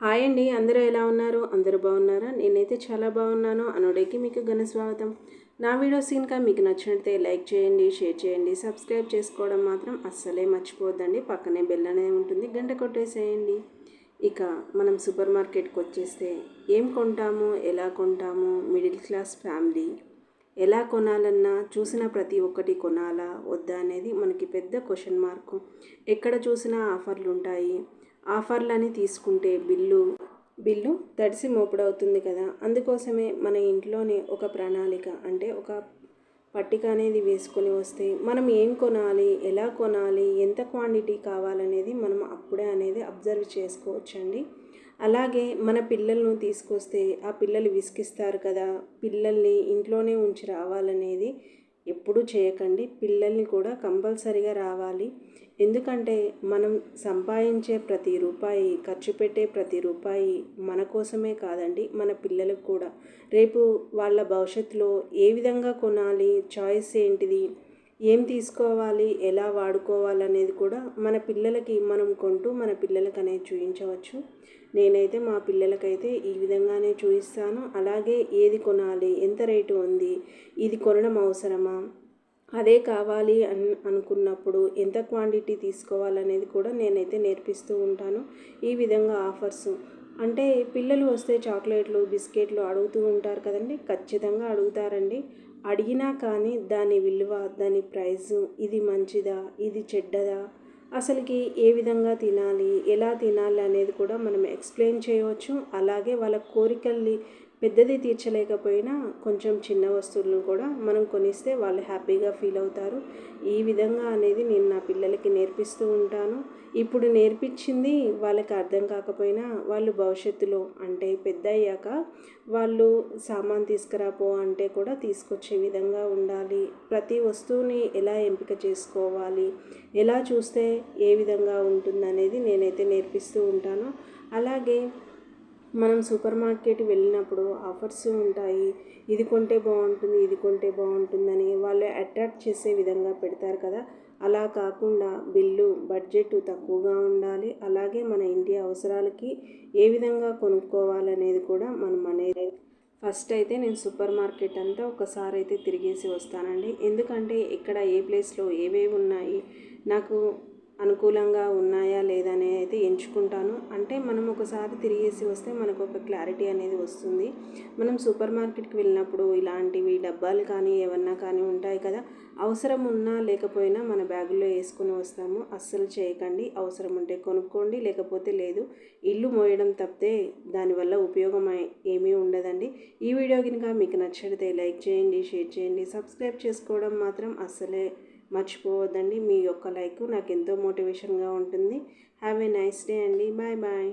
Hi అండి అందరూ ఎలా ఉన్నారు? అందరూ బాగున్నారా? నేనైతే చాలా బాగున్నాను. అనుడేకి మీకు ఘన స్వాగతం. నా వీడియోస్ ఇంకా మీకు నచ్చినట్లయితే లైక్ చేయండి షేర్ చేయండి సబ్స్క్రైబ్ చేసుకోవడం మాత్రం అస్సలే మర్చిపోద్దండి పక్కనే బెల్ అనేది ఉంటుంది గంట కొట్టేసేయండి. ఇక మనం సూపర్ మార్కెట్కి వచ్చేస్తే ఏం కొంటాము ఎలా కొంటాము మిడిల్ క్లాస్ ఫ్యామిలీ ఎలా కొనాలన్నా చూసిన ప్రతి ఒక్కటి కొనాలా వద్దా అనేది మనకి పెద్ద క్వశ్చన్ మార్కు. ఎక్కడ చూసినా ఆఫర్లు ఉంటాయి. ఆఫర్లని తీసుకుంటే బిల్లు బిల్లు తడిసి మోపుడవుతుంది కదా. అందుకోసమే మన ఇంట్లోనే ఒక ప్రణాళిక అంటే ఒక పట్టిక అనేది వేసుకొని వస్తే మనం ఏం కొనాలి ఎలా కొనాలి ఎంత క్వాంటిటీ కావాలనేది మనం అప్పుడే అనేది అబ్జర్వ్ చేసుకోవచ్చండి. అలాగే మన పిల్లలను తీసుకొస్తే ఆ పిల్లలు విసిగిస్తారు కదా పిల్లల్ని ఇంట్లోనే ఉంచి రావాలనేది ఎప్పుడూ చేయకండి. పిల్లల్ని కూడా కంపల్సరిగా రావాలి. ఎందుకంటే మనం సంపాదించే ప్రతి రూపాయి ఖర్చు పెట్టే ప్రతి రూపాయి మన కోసమే కాదండి మన పిల్లలకు కూడా. రేపు వాళ్ళ భవిష్యత్తులో ఏ విధంగా కొనాలి చాయిస్ ఏంటిది ఏం తీసుకోవాలి ఎలా వాడుకోవాలనేది కూడా మన పిల్లలకి మనం కొంటూ మన పిల్లలకి అనేది చూపించవచ్చు నేనైతే మా పిల్లలకైతే ఈ విధంగానే చూపిస్తాను అలాగే ఏది కొనాలి ఎంత రేటు ఉంది ఇది కొనడం అవసరమా అదే కావాలి అన్ అనుకున్నప్పుడు ఎంత క్వాంటిటీ తీసుకోవాలనేది కూడా నేనైతే నేర్పిస్తూ ఉంటాను. ఈ విధంగా ఆఫర్స్. అంటే పిల్లలు వస్తే చాక్లెట్లు బిస్కెట్లు అడుగుతూ ఉంటారు కదండి ఖచ్చితంగా అడుగుతారండి. అడిగినా కానీ దాని విలువ దాని ప్రైజు ఇది మంచిదా ఇది చెడ్డదా అసలుకి ఏ విధంగా తినాలి ఎలా తినాలి అనేది కూడా మనం ఎక్స్ప్లెయిన్ చేయవచ్చు. అలాగే వాళ్ళ కోరికల్ని పెద్దది తీర్చలేకపోయినా కొంచెం చిన్న వస్తువులను కూడా మనం కొనిస్తే వాళ్ళు హ్యాపీగా ఫీల్ అవుతారు. ఈ విధంగా అనేది నేను నా పిల్లలకి నేర్పిస్తూ ఉంటాను. ఇప్పుడు నేర్పించింది వాళ్ళకి అర్థం కాకపోయినా వాళ్ళు భవిష్యత్తులో అంటే పెద్ద అయ్యాక వాళ్ళు సామాన్ తీసుకురాపో అంటే కూడా తీసుకొచ్చే విధంగా ఉండాలి. ప్రతి వస్తువుని ఎలా ఎంపిక చేసుకోవాలి? ఎలా చూస్తే ఏ విధంగా ఉంటుందనేది నేనైతే నేర్పిస్తూ ఉంటాను. అలాగే మనం సూపర్ మార్కెట్ వెళ్ళినప్పుడు ఆఫర్స్ ఉంటాయి. ఇది కొంటే బాగుంటుంది ఇది కొంటే బాగుంటుందని వాళ్ళు అట్రాక్ట్ చేసే విధంగా పెడతారు కదా. అలా కాకుండా బిల్లు బడ్జెట్ తక్కువగా ఉండాలి. అలాగే మన ఇంటి అవసరాలకి ఏ విధంగా కొనుక్కోవాలనేది కూడా మనం అనేది. ఫస్ట్ అయితే నేను సూపర్ మార్కెట్ అంతా ఒకసారి అయితే తిరిగేసి వస్తానండి. ఎందుకంటే ఇక్కడ ఏ ప్లేస్లో ఏవేవి ఉన్నాయి? నాకు అనుకూలంగా ఉన్నాయా లేదా అనేది అయితే ఎంచుకుంటాను. అంటే మనం ఒకసారి తిరిగేసి వస్తే మనకు ఒక క్లారిటీ అనేది వస్తుంది. మనం సూపర్ మార్కెట్కి వెళ్ళినప్పుడు ఇలాంటివి డబ్బాలు కానీ ఏమన్నా కానీ ఉంటాయి కదా అవసరం ఉన్నా లేకపోయినా మన బ్యాగులో వేసుకొని వస్తాము. అస్సలు చేయకండి. అవసరం ఉంటే కొనుక్కోండి లేకపోతే లేదు. ఇల్లు మోయడం తప్పితే దానివల్ల ఉపయోగం ఏమీ ఉండదండి. ఈ వీడియో కనుక మీకు నచ్చితే లైక్ చేయండి షేర్ చేయండి. సబ్స్క్రైబ్ చేసుకోవడం మాత్రం అస్సలే మర్చిపోవద్దండి. మీ యొక్క లైక్ నాకు ఎంతో మోటివేషన్గా ఉంటుంది. హ్యావ్ ఏ నైస్ డే అండి. Bye bye.